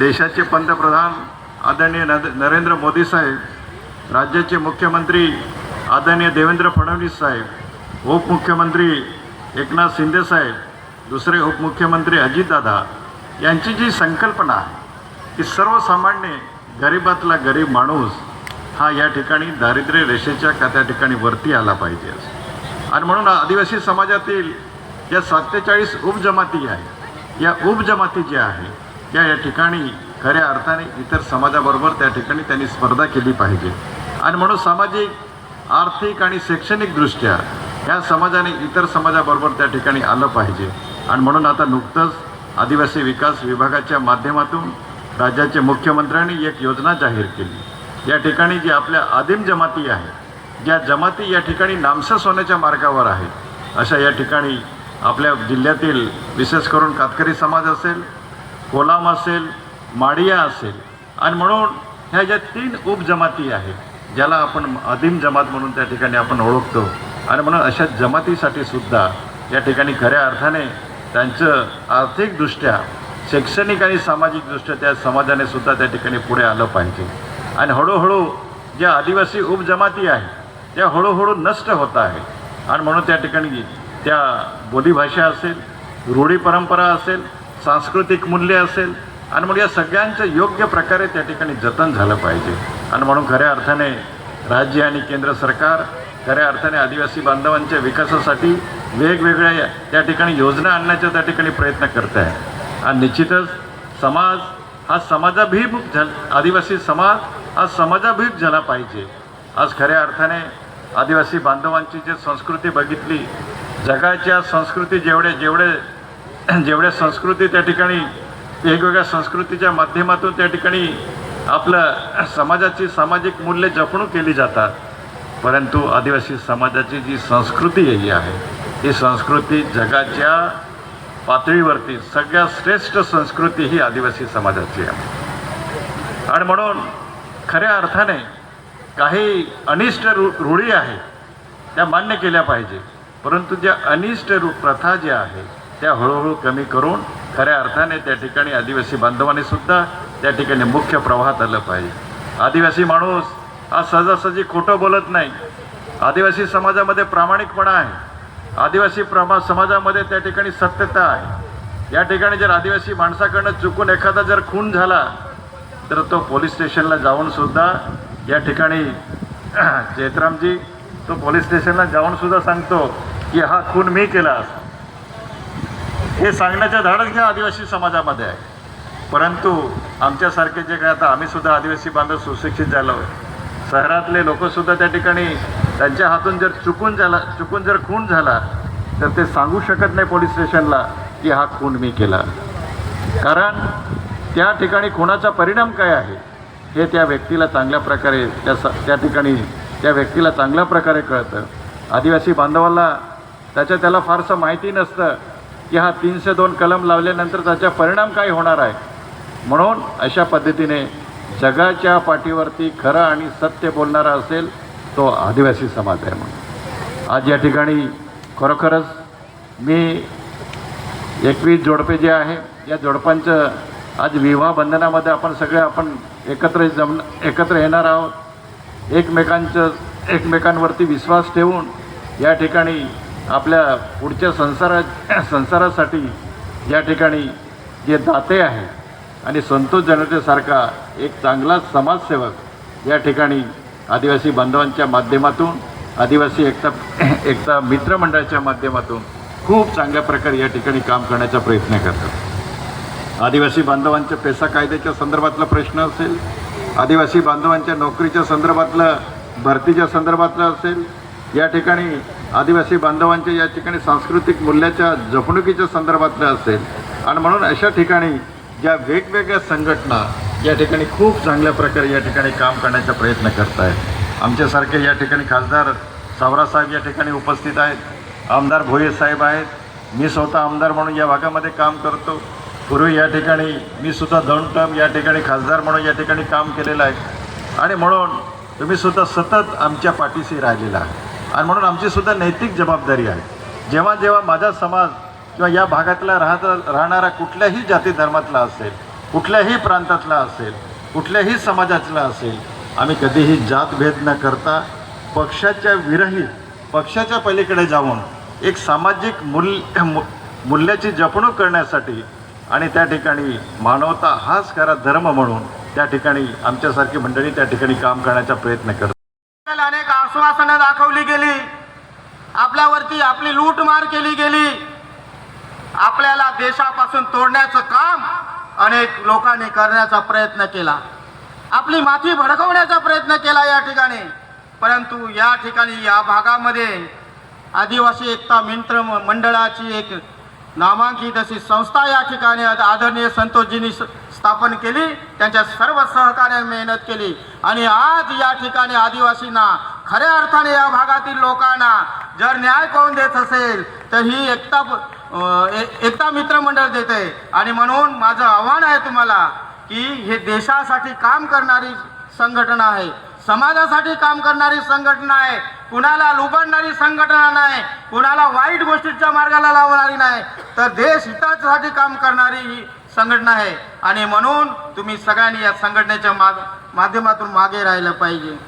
देशाचे पंतप्रधान आदरणीय नरेंद्र मोदी साहेब राज्याचे मुख्यमंत्री आदरणीय देवेंद्र फडणवीस साहेब उपमुख्यमंत्री एकनाथ शिंदे साहेब दुसरे उपमुख्यमंत्री अजितदादा यांची जी संकल्पना आहे की सर्वसामान्य गरिबातला गरीब माणूस हा या ठिकाणी दारिद्र्य रेषेच्या का त्या ठिकाणी वरती आला पाहिजे. आणि म्हणून आदिवासी समाजातील ज्या सत्तेचाळीस उपजमाती आहे या उपजमाती ज्या आहे त्या या ठिकाणी खऱ्या अर्थाने इतर समाजाबरोबर त्या ठिकाणी त्यांनी स्पर्धा केली पाहिजे. आणि म्हणून सामाजिक आर्थिक आणि शैक्षणिकदृष्ट्या या समाजाने इतर समाजाबरोबर त्या ठिकाणी आलं पाहिजे. आणि म्हणून आता नुकतंच आदिवासी विकास विभागाच्या माध्यमातून राज्याचे मुख्यमंत्र्यांनी एक योजना जाहीर केली. या ठिकाणी जी आपल्या आदिम जमाती आहे ज्या जमाती या ठिकाणी नामसस होण्याच्या मार्गावर आहेत अशा या ठिकाणी आपल्या जिल्ह्यातील विशेष करून कातकरी समाज असेल कोलाम असेल माडिया असेल आणि म्हणून ह्या ज्या तीन उपजमाती आहेत ज्याला आपण आदिम जमात म्हणून त्या ठिकाणी आपण ओळखतो आणि म्हणून अशा जमातीसाठी सुद्धा या ठिकाणी खऱ्या अर्थाने त्यांचं आर्थिकदृष्ट्या शैक्षणिक आणि सामाजिकदृष्ट्या त्या समाजाने सुद्धा त्या ठिकाणी पुढे आलं पाहिजे. आणि हळूहळू ज्या आदिवासी उपजमाती आहेत त्या हळूहळू नष्ट होत आहे आणि म्हणून त्या ठिकाणी त्या बोलीभाषा असेल रूढी परंपरा असेल सांस्कृतिक मूल्य असेल आणि मग या सगळ्यांचं योग्य प्रकारे त्या ठिकाणी जतन झालं पाहिजे. आणि म्हणून खऱ्या अर्थाने राज्य आणि केंद्र सरकार खऱ्या अर्थाने आदिवासी बांधवांच्या विकासासाठी वेगवेगळ्या त्या ठिकाणी योजना आणण्याचा त्या ठिकाणी प्रयत्न करत आहे आणि निश्चितच समाज हा समाजाभिमुख झाल आदिवासी समाज हा समाजाभिमुख झाला पाहिजे. आज खऱ्या अर्थाने आदिवासी बांधवांची जी संस्कृती बघितली जगाच्या संस्कृती जेवढे जेवढे जेवढ्या संस्कृती त्या ठिकाणी वेगवेगळ्या संस्कृतीच्या माध्यमातून त्या ठिकाणी आपलं समाजाची सामाजिक मूल्य जपणूक केली जातात. परंतु आदिवासी समाजाची जी संस्कृती ही आहे. ही संस्कृती जगाच्या पातळीवरती सगळ्यात श्रेष्ठ संस्कृती ही आदिवासी समाजाची आहे. आणि म्हणून खऱ्या अर्थाने काही अनिष्ट रू रूढी आहेत त्या मान्य केल्या पाहिजे. परंतु ज्या अनिष्ट रू प्रथा ज्या आहेत त्या हळूहळू कमी करून खऱ्या अर्थाने त्या ठिकाणी आदिवासी बांधवांनी सुद्धा त्या ठिकाणी मुख्य प्रवाहात आलं पाहिजे. आदिवासी माणूस हा सहजासहजी खोटं बोलत नाही. आदिवासी समाजामध्ये प्रामाणिकपणा आहे. आदिवासी प्रमा समाजामध्ये त्या ठिकाणी सत्यता आहे. या ठिकाणी जर आदिवासी माणसाकडनं चुकून एखादा जर खून झाला तर तो पोलीस स्टेशनला जाऊन सुद्धा या ठिकाणी चैत्रामजी तो पोलीस स्टेशनला जाऊन सुद्धा सांगतो की हा खून मी केला हे सांगण्याचं धाडस घ्या आदिवासी समाजामध्ये आहे. परंतु आमच्यासारखे जे काय आता आम्हीसुद्धा आदिवासी बांधव सुशिक्षित झालो. शहरातले लोकसुद्धा त्या ठिकाणी त्यांच्या हातून जर चुकून झाला चुकून जर खून झाला तर ते सांगू शकत नाही पोलीस स्टेशनला की हा खून मी केला. कारण त्या ठिकाणी खुनाचा परिणाम काय आहे हे त्या व्यक्तीला चांगल्या प्रकारे त्या स त्या ठिकाणी त्या व्यक्तीला चांगल्या प्रकारे कळतं. आदिवासी बांधवाला त्याच्या त्याला फारसं माहिती नसतं. की हा तीनशे दोन कलम लावल्यानंतर त्याचा परिणाम काय होणार आहे. म्हणून अशा पद्धतीने जगाच्या पाठीवरती खरं आणि सत्य बोलणारा असेल तो आदिवासी समाज आहे म्हणून. आज या ठिकाणी खरोखरच मी एकवीस जोडपे जे आहे या जोडपांचं आज विवाह बंधनामध्ये आपण सगळे आपण एकत्र जम एकत्र येणार आहोत. एकमेकांचं एकमेकांवरती विश्वास ठेवून या ठिकाणी आपल्या पुढच्या संसारा संसारासाठी या ठिकाणी जे दाते आहे आणि संतोष जनतेसारखा एक चांगला समाजसेवक या ठिकाणी आदिवासी बांधवांच्या माध्यमातून आदिवासी एकता एकता मित्रमंडळाच्या माध्यमातून खूप चांगल्या प्रकारे या ठिकाणी काम करण्याचा प्रयत्न करतात. आदिवासी बांधवांच्या पेसा कायद्याच्या संदर्भातला प्रश्न असेल आदिवासी बांधवांच्या नोकरीच्या संदर्भातलं भरतीच्या संदर्भातलं असेल या ठिकाणी आदिवासी बांधवांच्या या ठिकाणी सांस्कृतिक मूल्याच्या जपणुकीच्या संदर्भातलं असेल. आणि म्हणून अशा ठिकाणी ज्या वेगवेगळ्या संघटना या ठिकाणी खूप चांगल्या प्रकारे या ठिकाणी काम करण्याचा प्रयत्न करत आहेत आमच्यासारखे या ठिकाणी खासदार सावरासाहेब या ठिकाणी उपस्थित आहेत. आमदार भोये साहेब आहेत. मी स्वतः आमदार म्हणून या भागामध्ये काम करतो. पूर्वी या ठिकाणी मी सुद्धा दोन टर्म या ठिकाणी खासदार म्हणून या ठिकाणी काम केलेलं आहे. आणि म्हणून तुम्ही सुद्धा सतत आमच्या पाठीशी राहिलेला आहे आणि म्हणून आमची सुद्धा नैतिक जबाबदारी आहे. जेव्हा जेव्हा माझा समाज किंवा या भागातला राहत राहणारा कुठल्याही जाती धर्मातला असेल कुठल्याही प्रांतातला असेल कुठल्याही समाजातला असेल आम्ही कधीही जातभेद न करता पक्षाच्या विरहित पक्षाच्या पलीकडे जाऊन एक सामाजिक मूल्य मू- मूल्याची जपणूक करण्यासाठी आणि त्या ठिकाणी मानवता हाच खरा धर्म म्हणून त्या ठिकाणी आमच्यासारखी मंडळी त्या ठिकाणी काम करण्याचा प्रयत्न करतात. अनेक दाखवली गेली. आपल्यावरती आपली लूटमार केली गेली. आपल्याला देशापासून तोडण्याचं काम अनेक लोकांनी करण्याचा प्रयत्न केला. आपली माथी भडकवण्याचा प्रयत्न केला या ठिकाणी. परंतु या ठिकाणी या भागामध्ये आदिवासी एकता मित्र मंडळाची एक नामांकित अशी संस्था या ठिकाणी आदरणीय संतोषजींनी स्थापन केली. त्यांच्या सर्व सहकार्याने मेहनत केली. आणि आज या ठिकाणी आदिवासींना खऱ्या अर्थाने या भागातील लोकांना जर न्याय कोण देत असेल तर ही एकता एकता मित्रमंडळ देते. आणि म्हणून माझं आव्हान आहे तुम्हाला की हे देशासाठी काम करणारी संघटना आहे. समाजासाठी काम करणारी संघटना आहे. कुणाला लुबडणारी संघटना नाही कुणाला वाईट गोष्टीच्या मार्गाला लावणारी नाही तर देश हितासाठी काम करणारी ही संघटना आहे. आणि म्हणून तुम्ही सगळ्यांनी या संघटनेच्या माग माध्यमातून मागे राहिलं पाहिजे.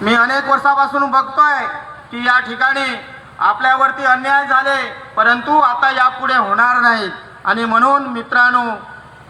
मी अनेक वर्षापासून बघतोय की या ठिकाणी आपल्यावरती अन्याय झाले परंतु आता यापुढे होणार नाहीत आणि म्हणून मित्रांनो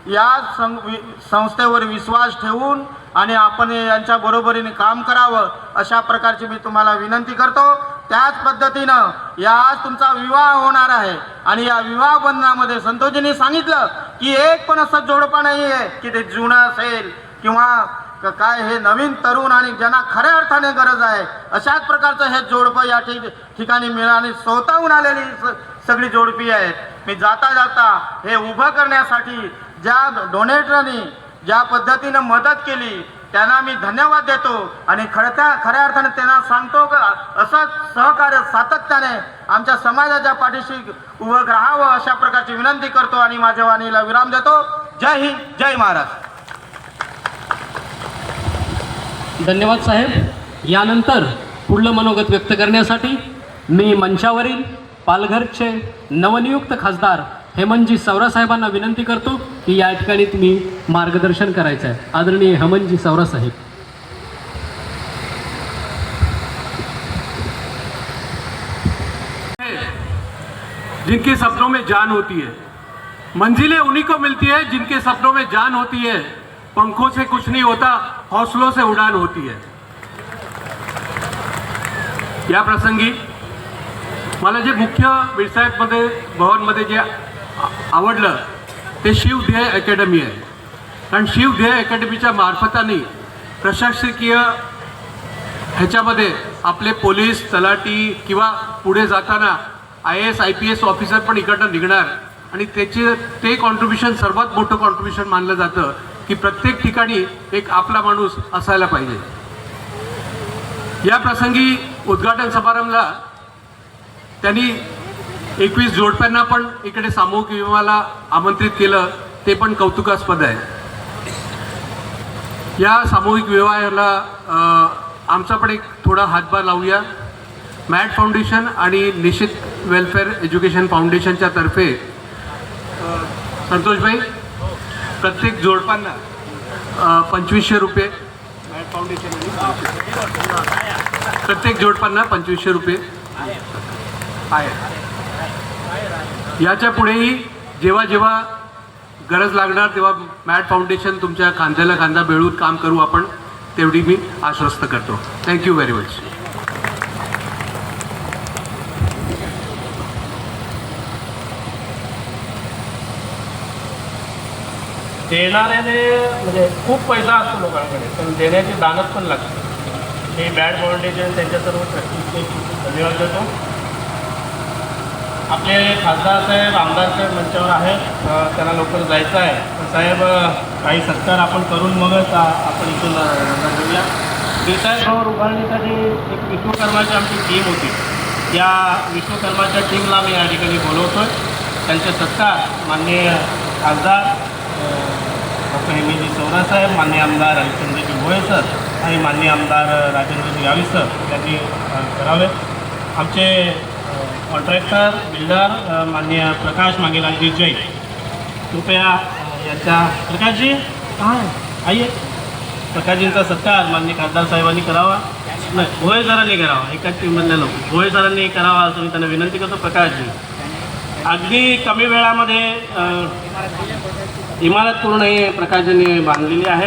या सं वि- संस्थेवर विश्वास ठेवून आणि आपण यांच्या बरोबरीने काम करावं अशा प्रकारची मी तुम्हाला विनंती करतो. त्याच पद्धतीनं या आज तुमचा विवाह होणार आहे. आणि या विवाह बंधनामध्ये संतोषजींनी सांगितलं की एक पण असं जोडपं नाही आहे की ते जुनं असेल किंवा काय हे नवीन तरुण आणि ज्यांना खऱ्या अर्थाने गरज आहे अशाच प्रकारचं हे जोडपं या ठिक ठिकाणी मिळाली स्वतःहून आलेली स- सगळी जोडपी आहेत. मी जाता जाता हे उभं करण्यासाठी ज्या डोनेटरनी ज्या पद्धतीनं मदत केली त्यांना मी धन्यवाद देतो आणि खरत्या खऱ्या अर्थाने त्यांना सांगतो का असंच सहकार्य सातत्याने आमच्या समाजाच्या पाठीशी उभं राहावं अशा प्रकारची विनंती करतो आणि माझ्या वाणीला विराम देतो. जय हिंद जय महाराष्ट्र. धन्यवाद साहेब. यानंतर पुढलं मनोगत व्यक्त करण्यासाठी मी मंचावरील पालघरचे नवनियुक्त खासदार हेमंतजी सवरा साहेबांना विनंती करतो की या ठिकाणी तुम्ही मार्गदर्शन करायचं आहे. आदरणीय हेमंतजी सवरा साहेब. जिनके सपनों में जान होती है। मंजिलें उन्हीं को मिलती है जिनके सपनों में जान होती है। पंखों से कुछ नहीं होता हौसलों से उड़ान होती है। या प्रसंगी मला जे मुख्य बिरसाहेबमध्ये भवनमध्ये जे आवडलं ते शिवध्येय अकॅडमी आहे. कारण शिवध्येय अकॅडमीच्या मार्फताने प्रशासकीय ह्याच्यामध्ये आपले पोलीस तलाठी किंवा पुढे जाताना I S I P S officer पण इकडनं निघणार. आणि त्याचे ते कॉन्ट्रीब्युशन सर्वात मोठं कॉन्ट्रीब्युशन मानलं जातं. की प्रत्येक ठिकाणी एक आपला माणूस असायला पाहिजे. या प्रसंगी उद्घाटन समारंभाला त्यांनी एकवीस जोडप्यांना पण इकडे सामूहिक विवाहाला आमंत्रित केलं ते पण कौतुकास्पद आहे. या सामूहिक विवाहाला आमचा पण एक थोडा हातभार लावूया. मॅट फाउंडेशन आणि निश्चित वेलफेअर एज्युकेशन फाउंडेशनच्या तर्फे संतोषभाई प्रत्येक जोडपांना पंचवीसशे रुपये. मॅट प्रत्येक जोडपांना पंचवीसशे रुपये. आहे याच्या पुढेही जेव्हा जेव्हा गरज लागणार तेव्हा मॅट फाउंडेशन तुमच्या खांद्याला खांदा मिळवून काम करू आपण तेवढी मी आश्वस्त करतो. थँक्यू व्हेरी मच देणाऱ्याने म्हणजे खूप पैसा असतो लोकांकडे पण देण्याची दानत पण लागते. हे बॅड फाउंडेशन त्यांच्या सर्व ट्रस्टीचे धन्यवाद देतो आपले खासदार साहेब आमदार साहेब मंचावर आहेत. त्यांना लवकर जायचं आहे. तर साहेब काही सत्कार आपण करून मगच आपण इथून घेऊया रवाना उभारणीसाठी एक विश्वकर्माची आमची टीम होती. त्या विश्वकर्माच्या टीमला मी या ठिकाणी बोलवतो त्यांचे सत्कार माननीय खासदार डॉक्टर हेमीजी चौरा साहेब मान्य आमदार हरिचंद्रजी भोये सर आणि मान्य आमदार राजेंद्रजी गावी सर त्यांनी अ, करावे. आमचे कॉन्ट्रॅक्टर बिल्डर अ, माननीय प्रकाश मांगेलालजी जैन. कृपया यांच्या प्रकाशजी. काय? आई प्रकाशजींचा सत्कार माननीय खासदार साहेबांनी करावा. नाही भोये सरांनी करावा. एकाच टीममधले लोक. भोये सरांनी करावा असं मी त्यांना विनंती करतो. प्रकाशजी. अगदी कमी वेळामध्ये इमारत पूर्ण ही प्रकाशने बांधलेली आहे.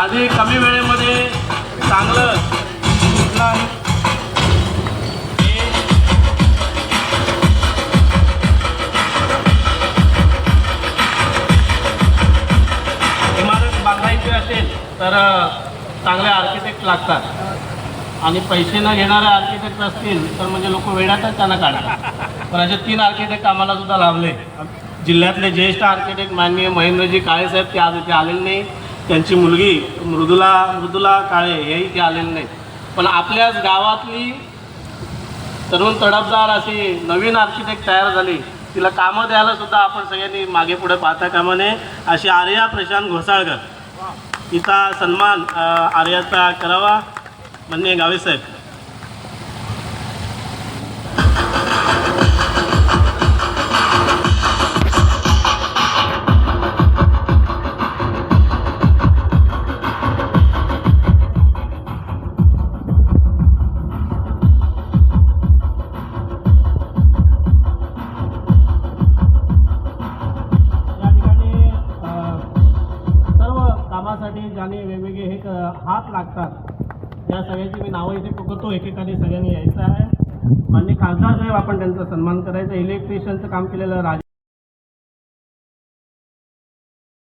आधी कमी वेळेमध्ये चांगलं इमारत बांधायची असेल तर चांगले आर्किटेक्ट लागतात. आणि पैसे न घेणारे आर्किटेक्ट असतील तर म्हणजे लोक वेळातच त्यांना काढा पण असे तीन आर्किटेक्ट आम्हाला सुद्धा लाभले. जिल्ह्यातले ज्येष्ठ आर्किटेक्ट माननीय महेंद्रजी काळेसाहेब ते आज इथे आलेले नाही. त्यांची मुलगी मृदुला मृदुला काळे हेही इथे आलेले नाही. पण आपल्याच गावातली तरुण तडफदार अशी नवीन आर्किटेक्ट तयार झाली. तिला कामं द्यायला सुद्धा आपण सगळ्यांनी मागे पुढे पाहता कामा नये अशी आर्या प्रशांत घोसाळकर. तिचा सन्मान आर्याचा करावा. माननीय गावे हात लागतात. या सगळ्याची मी नावं इथे करतो एकेकाने सगळ्यांनी यायचं आहे. मान्य खासदार साहेब आपण त्यांचा सन्मान करायचा. इलेक्ट्रिशियनचं काम केलेलं राज